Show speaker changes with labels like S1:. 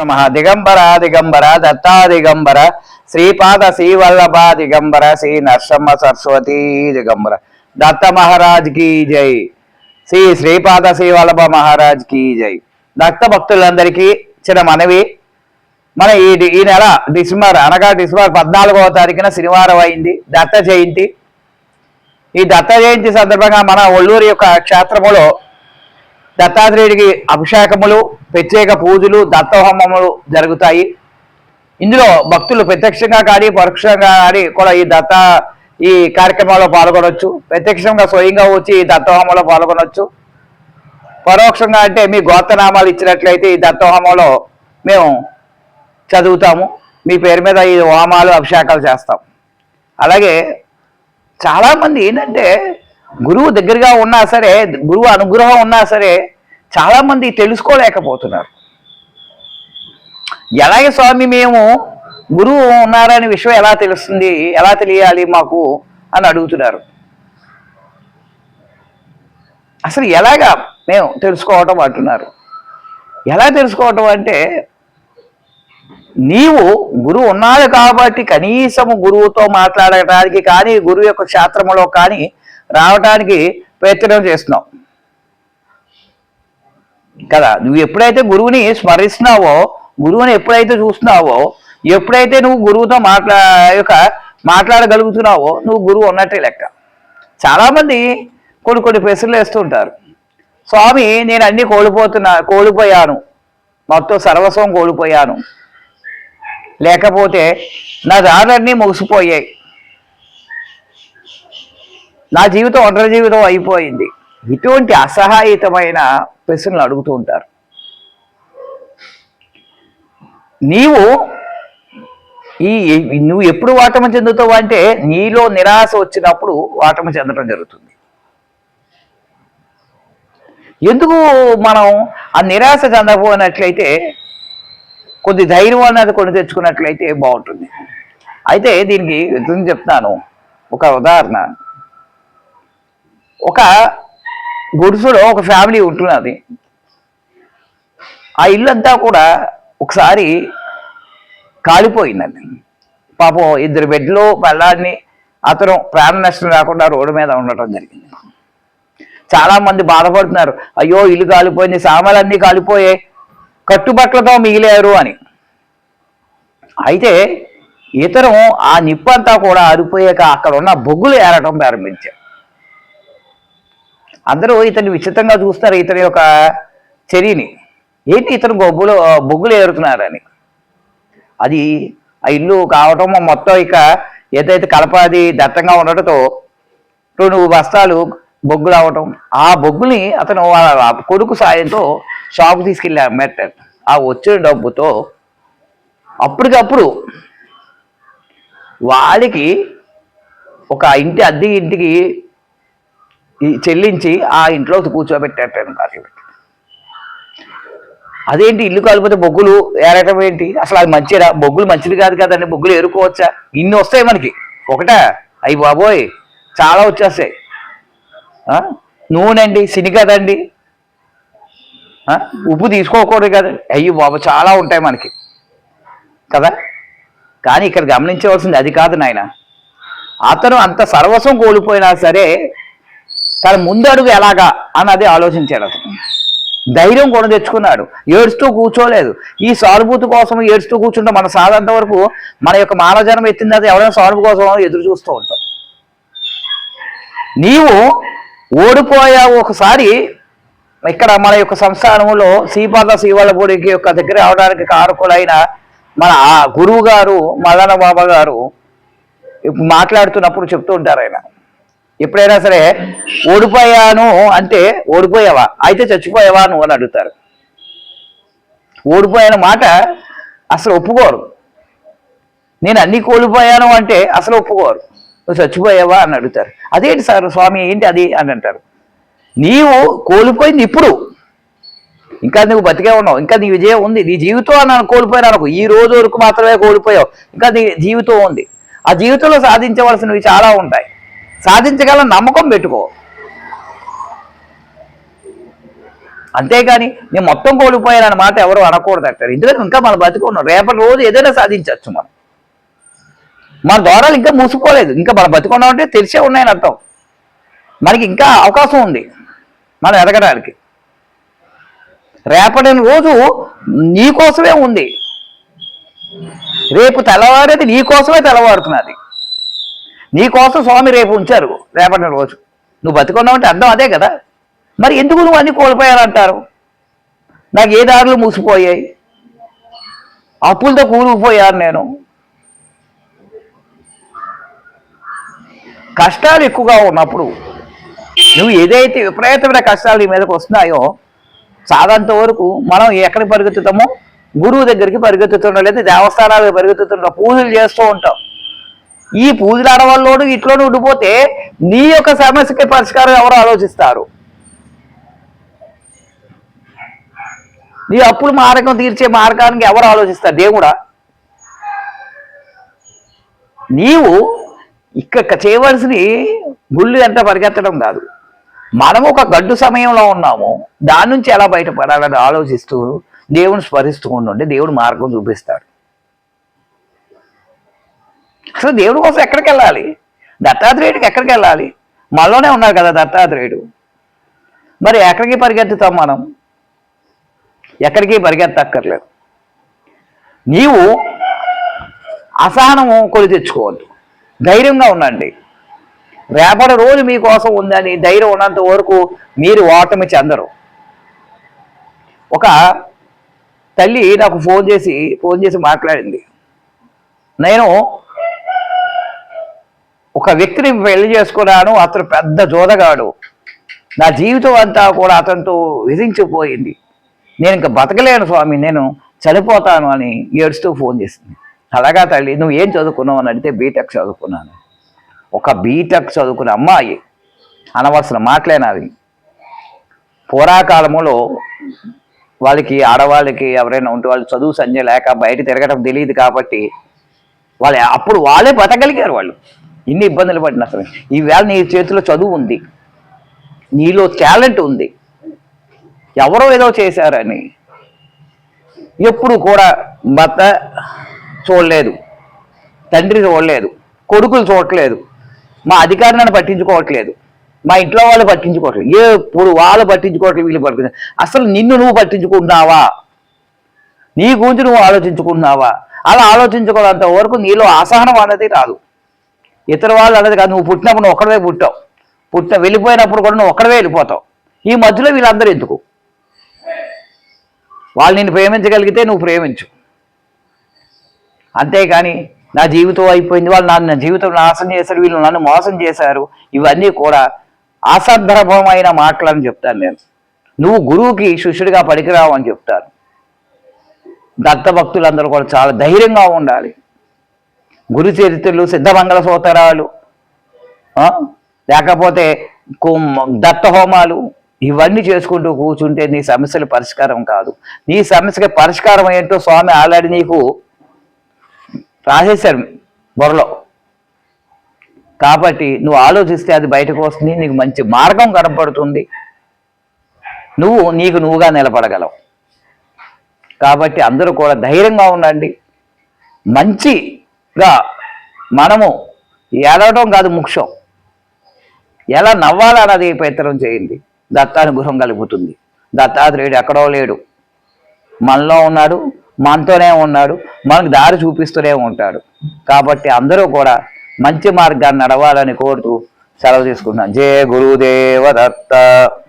S1: నమ దిగంబర దిగంబర దత్తా దిగంబర శ్రీపాద శ్రీవల్లభ దిగంబర శ్రీ నరసింహ సరస్వతి దిగంబర దత్త మహారాజ్కి జై శ్రీ శ్రీపాద శ్రీవల్లభ మహారాజ్కి జై దత్త భక్తులందరికీ చిన్న మనవి మన ఈ ఈ నెల డిసెంబర్ అనగా డిసెంబర్ పద్నాలుగవ తారీఖున శనివారం అయింది దత్త జయంతి. ఈ దత్త జయంతి సందర్భంగా మన ఒల్లూరు యొక్క క్షేత్రములో దత్తాత్రేయుడికి అభిషేకములు ప్రత్యేక పూజలు దత్తహోమములు జరుగుతాయి. ఇందులో భక్తులు ప్రత్యక్షంగా కానీ పరోక్షంగా కానీ కూడా ఈ దత్త ఈ కార్యక్రమంలో పాల్గొనవచ్చు ప్రత్యక్షంగా స్వయంగా వచ్చి ఈ దత్తహోమంలో పాల్గొనవచ్చు పరోక్షంగా అంటే మీ గోత్రనామాలు ఇచ్చినట్లయితే ఈ దత్తహోమంలో మేము చదువుతాము. మీ పేరు మీద ఈ హోమాలు అభిషేకాలు చేస్తాం. అలాగే చాలామంది ఏంటంటే గురువు దగ్గరగా ఉన్నా సరే గురువు అనుగ్రహం ఉన్నా సరే చాలామంది తెలుసుకోలేకపోతున్నారు. ఎలాగే స్వామి మేము గురువు ఉన్నారనే విషయం ఎలా తెలుస్తుంది ఎలా తెలియాలి మాకు అని అడుగుతున్నారు. అసలు ఎలాగా మేము తెలుసుకోవటం అంటున్నారు. ఎలా తెలుసుకోవటం అంటే నీవు గురువు ఉన్నాడు కాబట్టి కనీసము గురువుతో మాట్లాడటానికి కానీ గురువు యొక్క క్షేత్రంలో కానీ రావటానికి ప్రయత్నం చేస్తున్నావు. కదా నువ్వు ఎప్పుడైతే గురువుని స్మరిస్తున్నావో గురువుని ఎప్పుడైతే చూస్తున్నావో ఎప్పుడైతే నువ్వు గురువుతో మాట్లా యొక్క మాట్లాడగలుగుతున్నావో నువ్వు గురువు ఉన్నట్టే లెక్క. చాలామంది కొన్ని కొన్ని ప్రశ్నలు వేస్తుంటారు స్వామి నేను అన్నీ కోల్పోతున్నా కోల్పోయాను. మొత్తం సర్వస్వం కోల్పోయాను. లేకపోతే నా దారులన్నీ ముగిసిపోయాయి. నా జీవితం ఒంటరి జీవితం అయిపోయింది. ఇటువంటి అసహాయితమైన ప్రశ్నలు అడుగుతూ ఉంటారు. నీవు ఈ ఈ- నువ్వు ఎప్పుడు వాటమ చెందుతావు అంటే నీలో నిరాశ వచ్చినప్పుడు వాటమ చెందడం జరుగుతుంది. ఎందుకు మనం ఆ నిరాశ చెందకపోయినట్లయితే కొద్ది ధైర్యం అనేది కొని తెచ్చుకున్నట్లయితే బాగుంటుంది. అయితే దీనికి ఎందుకు చెప్తాను. ఒక ఉదాహరణ. ఒక గుడుసులో ఒక ఫ్యామిలీ ఉంటున్నది. ఆ ఇల్లు అంతా కూడా ఒకసారి కాలిపోయిందండి. పాపం ఇద్దరు బెడ్లు పెళ్ళాన్ని అతను ప్రాణ నష్టం రాకుండా రోడ్డు మీద ఉండటం జరిగింది. చాలా మంది బాధపడుతున్నారు. అయ్యో ఇల్లు కాలిపోయింది సామాన్లన్నీ కాలిపోయాయి కట్టుబట్టలతో మిగిలేరు అని. అయితే ఇతరం ఆ నిప్పంతా కూడా ఆరిపోయాక అక్కడ ఉన్న బొగ్గులు ఏరటం ప్రారంభించారు. అందరూ ఇతన్ని విచిత్రంగా చూస్తారు ఇతని యొక్క చర్యని. ఏంటి ఇతను బొగ్గులు బొగ్గులు ఏరుతున్నారని? అది ఆ ఇల్లు కావటం మొత్తం ఇక ఏదైతే కలపాది దట్టంగా ఉండటంతో రెండు బస్తాలు బొగ్గులు అవటం ఆ బొగ్గుని అతను వాళ్ళ కొడుకు సాయంతో షాపు తీసుకెళ్ళి అమ్మేటాడు ఆ వచ్చిన డబ్బుతో అప్పటికప్పుడు వాళ్ళకి ఒక ఇంటి అద్దె ఇంటికి చెల్లించి ఆ ఇంట్లో కూర్చోబెట్టాడు కాదు అదేంటి ఇల్లు కాలిపోతే బొగ్గులు ఏరటం ఏంటి? అసలు అది మంచిదా? బొగ్గులు మంచిది కాదు కదండి. బొగ్గులు ఏరుకోవచ్చా? ఇన్ని వస్తాయి మనకి. ఒకట. అయ్యి బాబోయ్. చాలా వచ్చేస్తాయి. నూనె అండి సిని కదండి ఉప్పు తీసుకోకూడదు కదా. అయ్యి బాబు చాలా ఉంటాయి మనకి. కదా? కానీ ఇక్కడ గమనించవలసింది అది కాదు నాయన. అతను అంత సర్వస్వం కోల్పోయినా సరే తన ముందడుగు ఎలాగా అన్నది ఆలోచించాడు అతను. ధైర్యం కూడా తెచ్చుకున్నాడు. ఏడుస్తూ కూర్చోలేదు. ఈ సానుభూతి కోసం ఏడుస్తూ కూర్చుంటే మన సాధంత వరకు మన యొక్క మానవ జన్మ ఎత్తిన తర్వాత ఎవరైనా సానుభూతి కోసం ఎదురు చూస్తూ ఉంటాం. నీవు ఓడిపోయావు ఒకసారి ఇక్కడ మన యొక్క సంస్థానంలో శ్రీపాద శ్రీవల్లభుడికి యొక్క దగ్గర అవడానికి కారకులైన మన ఆ గురువు గారు మదన బాబా గారు ఇప్పుడు మాట్లాడుతున్నప్పుడు చెప్తూ ఉంటారు ఆయన. ఎప్పుడైనా సరే ఓడిపోయాను అంటే ఓడిపోయావా? అయితే చచ్చిపోయావా నువ్వు అని అడుగుతారు. ఓడిపోయాను మాట అసలు ఒప్పుకోరు. నేను అన్ని కోల్పోయాను అంటే అసలు ఒప్పుకోరు. నువ్వు చచ్చిపోయావా అని అడుగుతారు. అదేంటి సార్ స్వామి ఏంటి అది అని అంటారు. నీవు కోల్పోయింది ఇప్పుడు. ఇంకా నువ్వు బతికే ఉన్నావు. ఇంకా నీ విజయం ఉంది. నీ జీవితం నన్ను కోల్పోయినా అనుకో. ఈ రోజు వరకు మాత్రమే కోల్పోయావు. ఇంకా నీ జీవితం ఉంది. ఆ జీవితంలో సాధించవలసినవి చాలా ఉంటాయి. సాధించగల నమ్మకం పెట్టుకో. అంతేగాని నేను మొత్తం కోల్పోయానన్న మాట ఎవరు అనకూడదు అంటారు ఎందుకంటే ఇంకా మనం బతుకున్నాం రేపటి రోజు ఏదైనా సాధించవచ్చు మనం. మన ద్వారాలు ఇంకా మూసుకోలేదు. ఇంకా మనం బతుకున్నాం అంటే తెరిచే ఉన్నాయని అర్థం. మనకి ఇంకా అవకాశం ఉంది మనం ఎదగడానికి. రేపటి రోజు నీ కోసమే ఉంది. రేపు తెల్లవారేది నీ కోసమే తెల్లవారుతున్నది. నీ కోసం స్వామి రేపు ఉంచారు రేపటి రోజు. నువ్వు బతుకున్నావు అంటే అర్థం అదే కదా. మరి ఎందుకు నువ్వు అన్ని కోల్పోయారంటారు నాకు ఏ దారులు మూసిపోయాయి? అప్పులతో కూరుకుపోయాను నేను. కష్టాలు ఎక్కువగా ఉన్నప్పుడు నువ్వు ఏదైతే విపరీతమైన కష్టాలు నీ మీదకి వస్తున్నాయో సాధంత వరకు మనం ఎక్కడికి పరిగెత్తుతామో గురువు దగ్గరికి పరిగెత్తుతుంటాం లేదా దేవస్థానాలకు పరిగెత్తుతుండో పూజలు చేస్తూ ఉంటాం. ఈ పూజలు అడవల్లోనూ ఇట్లోనే ఉండిపోతే నీ యొక్క సమస్యకి పరిష్కారం ఎవరు ఆలోచిస్తారు? నీ అప్పులు మార్గం తీర్చే మార్గానికి ఎవరు ఆలోచిస్తారు? దేవుడా? నీవు ఇక్కడ చేయవలసినవి గుళ్ళు ఎంత పరిగెత్తడం కాదు. మనం ఒక గడ్డు సమయంలో ఉన్నాము. దాని నుంచి ఎలా బయటపడాలని ఆలోచిస్తూ దేవుని స్మరిస్తూ ఉండి దేవుడు మార్గం చూపిస్తాడు. అసలు దేవుడి కోసం ఎక్కడికి వెళ్ళాలి? దత్తాత్రేయుడికి ఎక్కడికి వెళ్ళాలి? మనలోనే ఉన్నారు కదా దత్తాత్రేయుడు. మరి ఎక్కడికి పరిగెత్తుతాం మనం? ఎక్కడికి పరిగెత్తక్కర్లేదు. నీవు అసహనము కొని తెచ్చుకోవద్దు. ధైర్యంగా ఉండండి. రేపటి రోజు మీకోసం ఉందని ధైర్యం ఉన్నంత వరకు మీరు ఓటమి చెందరు. ఒక తల్లి నాకు ఫోన్ చేసి ఫోన్ చేసి మాట్లాడింది. నేను ఒక వ్యక్తిని పెళ్ళి చేసుకున్నాను అతను పెద్ద జోదగాడు. నా జీవితం అంతా కూడా అతనితో విధించిపోయింది. నేను ఇంకా బతకలేను స్వామి నేను చనిపోతాను అని ఏడుస్తూ ఫోన్ చేసింది. అలాగా తల్లి నువ్వు ఏం చదువుకున్నావు? అని అడిగితే బీటెక్ చదువుకున్నాను. ఒక బీటెక్ చదువుకున్న అమ్మాయి అనవలసిన మాటలేనది పురాకాలములో వాళ్ళకి ఆడవాళ్ళకి ఎవరైనా ఉంటే వాళ్ళు చదువు సంజయ్ లేక బయట తిరగడం తెలియదు కాబట్టి వాళ్ళు అప్పుడు వాళ్ళే బతకగలిగారు వాళ్ళు. ఇన్ని ఇబ్బందులు పడిన అసలు ఈవేళ నీ చేతిలో చదువు ఉంది. నీలో టాలెంట్ ఉంది. ఎవరో ఏదో చేశారని ఎప్పుడు కూడా భర్త చూడలేదు. తండ్రి చూడలేదు. కొడుకులు చూడట్లేదు. మా అధికారులను పట్టించుకోవట్లేదు. మా ఇంట్లో వాళ్ళు పట్టించుకోవట్లేదు. ఎప్పుడు వాళ్ళు పట్టించుకోవట్లేదు వీళ్ళు పట్టుకున్నారు అసలు నిన్ను నువ్వు పట్టించుకుంటున్నావా? నీ గురించి నువ్వు ఆలోచించుకుంటున్నావా? అలా ఆలోచించుకోవడంత వరకు నీలో అసహనం అనేది రాదు. ఇతర వాళ్ళు అన్నది కాదు నువ్వు పుట్టినప్పుడు నువ్వు ఒక్కడవే పుట్టావు. పుట్టిన వెళ్ళిపోయినప్పుడు కూడా నువ్వు ఒక్కడవే వెళ్ళిపోతావు. ఈ మధ్యలో వీళ్ళందరూ ఎందుకు? వాళ్ళు నేను ప్రేమించగలిగితే నువ్వు ప్రేమించు. అంతేకాని నా జీవితం అయిపోయింది వాళ్ళు నన్ను నా జీవితం నాశనం చేశారు వీళ్ళు నన్ను మోసం చేశారు ఇవన్నీ కూడా అసందర్భమైన మాటలని చెప్తాను నేను. నువ్వు గురువుకి శిష్యుడిగా పనికిరావు అని చెప్తాను. దత్తభక్తులందరూ కూడా చాలా ధైర్యంగా ఉండాలి. గురు చరిత్రలు సిద్ధమంగళ సోతరాలు లేకపోతే కు- దత్త హోమాలు ఇవన్నీ చేసుకుంటూ కూర్చుంటే నీ సమస్యల పరిష్కారం కాదు. నీ సమస్యకి పరిష్కారం ఏంటో స్వామి ఆల్రెడీ నీకు రాసేశారు బొరలో కాబట్టి నువ్వు ఆలోచిస్తే అది బయటకు వస్తుంది నీకు మంచి మార్గం కనపడుతుంది. నువ్వు నీకు నువ్వుగా నిలబడగలవు. కాబట్టి అందరూ కూడా ధైర్యంగా ఉండండి. మంచి మంచిగా మనము ఏడవడం కాదు ముఖ్యం. ఎలా నవ్వాలన్నది ప్రయత్నం చేయండి. దత్తానుగ్రహం కలుగుతుంది. దత్తాత్రేయుడు ఎక్కడో లేడు. మనలో ఉన్నాడు మనతోనే ఉన్నాడు మనకు దారి చూపిస్తూనే ఉంటాడు. కాబట్టి అందరూ కూడా మంచి మార్గాన్ని నడవాలని కోరుతూ సెలవు తీసుకుంటున్నాను. జయ గురుదేవ దత్త.